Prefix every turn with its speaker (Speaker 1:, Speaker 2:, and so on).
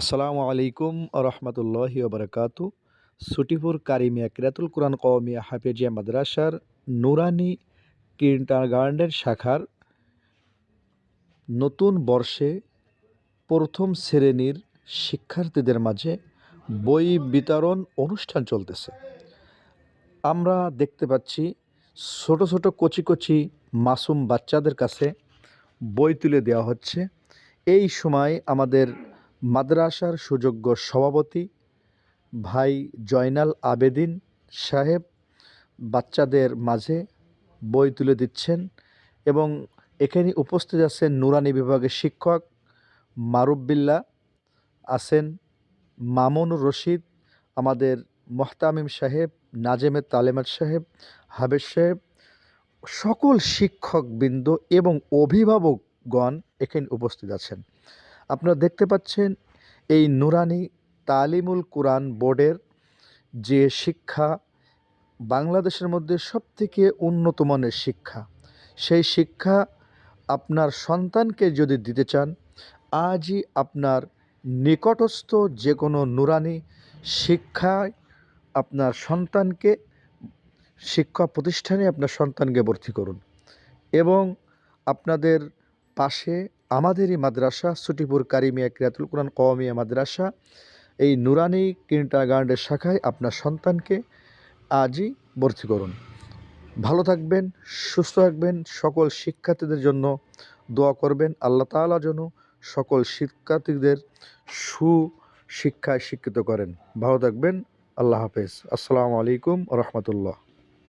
Speaker 1: আসসালামু আলাইকুম রহমতুল্লাহ বারকাতু। সুটিপুর কারিমিয়া কিরাতুল কোরআন কওমিয়া হাফেজিয়া মাদ্রাসার নুরানি কিন্টারগার্ডেন শাখার নতুন বর্ষে প্রথম শ্রেণির শিক্ষার্থীদের মাঝে বই বিতরণ অনুষ্ঠান চলতেছে। আমরা দেখতে পাচ্ছি ছোট ছোট কচি কচি মাসুম বাচ্চাদের কাছে বই তুলে দেওয়া হচ্ছে। এই সময় আমাদের মাদ্রাসার সুযোগ্য সভাপতি ভাই জয়নাল আবেদিন সাহেব বাচ্চাদের মাঝে বই তুলে দিচ্ছেন এবং এখানে উপস্থিত আছেন নুরানি বিভাগের শিক্ষক মারুবিল্লা আছেন মামুনুর রশিদ, আমাদের মোহতামিম সাহেব নাজেমের তালেমাত সাহেব হাবেজ সাহেব, সকল শিক্ষকবৃন্দ এবং অভিভাবকগণ এখানে উপস্থিত আছেন। আপনারা দেখতে পাচ্ছেন এই নুরানি তালিমুল কোরআন বোর্ডের যে শিক্ষা বাংলাদেশের মধ্যে সবথেকে উন্নত মানের শিক্ষা, সেই শিক্ষা আপনার সন্তানকে যদি দিতে চান, আজই আপনার নিকটস্থ যে কোনো নুরানি শিক্ষায় আপনার সন্তানকে, শিক্ষা প্রতিষ্ঠানে আপনার সন্তানকে ভর্তি করুন এবং আপনাদের পাশে আমাদেরই মাদ্রাসা, সুটিপুর কারিমিয়া ক্রিয়াতুল কোরআন কওমিয়া মাদ্রাসা, এই নুরানি কিন্টারগার্ডের শাখায় আপনার সন্তানকে আজই ভর্তি করুন। ভালো থাকবেন, সুস্থ থাকবেন, সকল শিক্ষার্থীদের জন্য দোয়া করবেন। আল্লাহ তাআলা যেন সকল শিক্ষার্থীদের সুশিক্ষায় শিক্ষিত করেন। ভালো থাকবেন, আল্লাহ হাফেজ। আসসালামু আলাইকুম রহমতুল্লাহ।